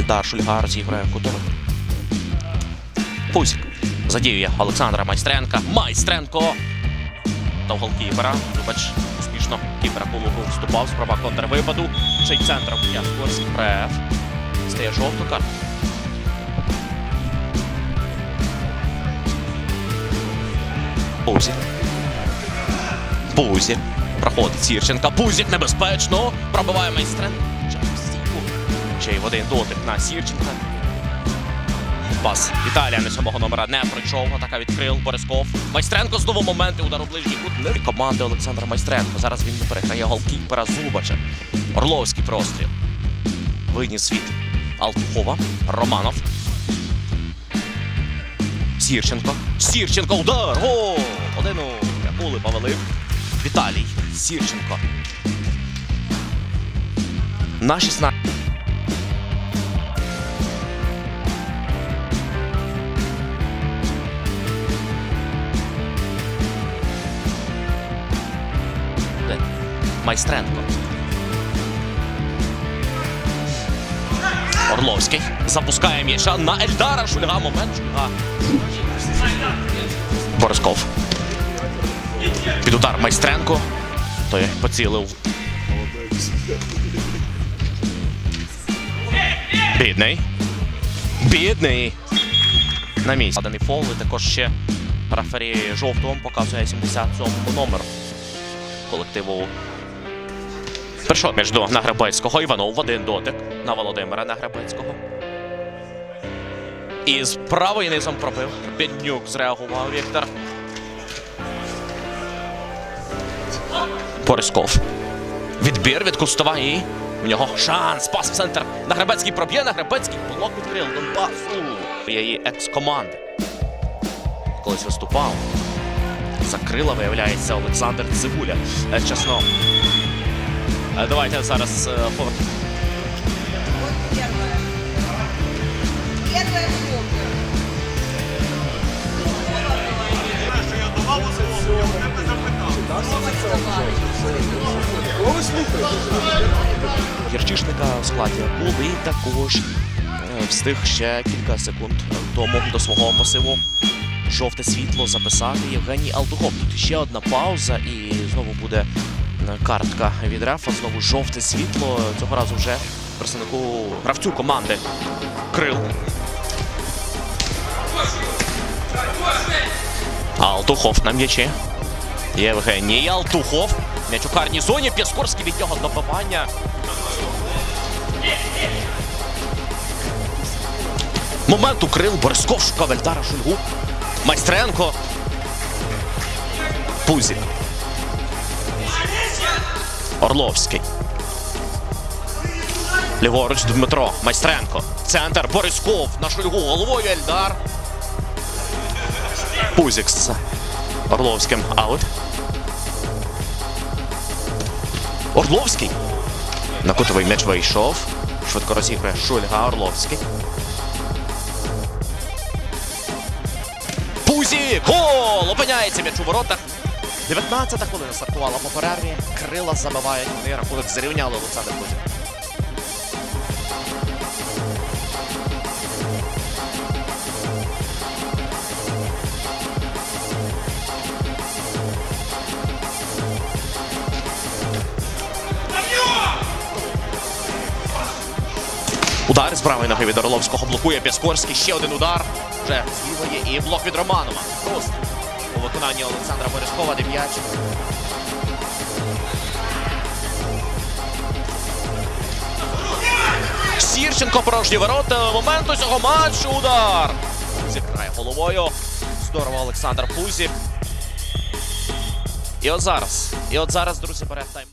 Ельдар Шульгар зіграє кутовий. Пузик. Задіює Олександра Майстренка. Майстренко. Та в голкіпера. Зубач успішно кіпера Кулугу вступав. Справа контрвипаду. Ще й центром Яскорський. Преф. Стає жовту карту. Пузик. Пузик. Проходить Сірченка. Пузик небезпечно. Пробиває майстрен. Ще й в один дотик на Сірченка. Пас Віталія на сьомого номера не пройшов. Атака відкрив Борисков. Майстренко знову моменти. Удар у ближній кут. Не команди Олександра Майстренко. Зараз він не переграє голкіпера Зубача. Орловський простріл. Виніс світ. Алтухова. Романов. Сірченко. Сірченко. Удар. Гол! Одину. Кули повалив. Віталій. Сірченко. На 16. Майстренко. Орловський запускає м'яча на Ельдара Шульга. Момент Шульга. Борисков. Під удар Майстренко. Той поцілив. Бідний. Бідний. На місці. Даний фол і також ще рефері жовтого показує 77 номер колективу. Першого між до Нагребецького. Іванов в один дотик на Володимира Нагребецького. І з правої низом пробив. Біднюк зреагував Віктор. Борисков. Відбір від Кустова і в нього шанс. Пас в центр. Нагребецький проб'є, Нагребецький блок відкрив Донбасу. Її екс-команди. Колись виступав. Закрила, виявляється, Олександр Цивуля. Е, Чесно. Е, Давайте зараз е. Первое желтое. Гірчишника в складі і також е, встиг ще кілька секунд тому до свого пасиву жовте світло записати Євгеній Алтухов. Тут ще одна пауза і знову буде е, картка від рефа. Знову жовте світло. Цього разу вже представнику гравцю команди Крил. Алтухов на м'ячі. Євгеній Алтухов. М'яч у карній зоні. Піскорський від нього добивання. Момент укрив Борисков шукав Ельдара Шульгу. Майстренко. Пузік. Орловський. Ліворуч Дмитро. Майстренко. Центр. Борисков. На Шульгу. Головою Ельдар. Пузік з Орловським. Аут. Орловський. На кутовий м'яч вийшов. Швидко розігрує Шульга Орловський. Пузік! Гол! Опиняється м'яч у воротах. 19-та хвилина стартувала по перерві. Крила забивають. Вони рахунок зрівняли Олександр Пузік. Удар з правої ноги від Орловського блокує Піскорський. Ще один удар. Вже з лівої і блок від Романова. Просто виконанні Олександра Бережкова де м'яч. Сірченко порожні ворота. Момент усього матчу. Удар. Пузі грає головою. Здорово Олександр Пузі. І от зараз. І от зараз, друзі, бере тайм.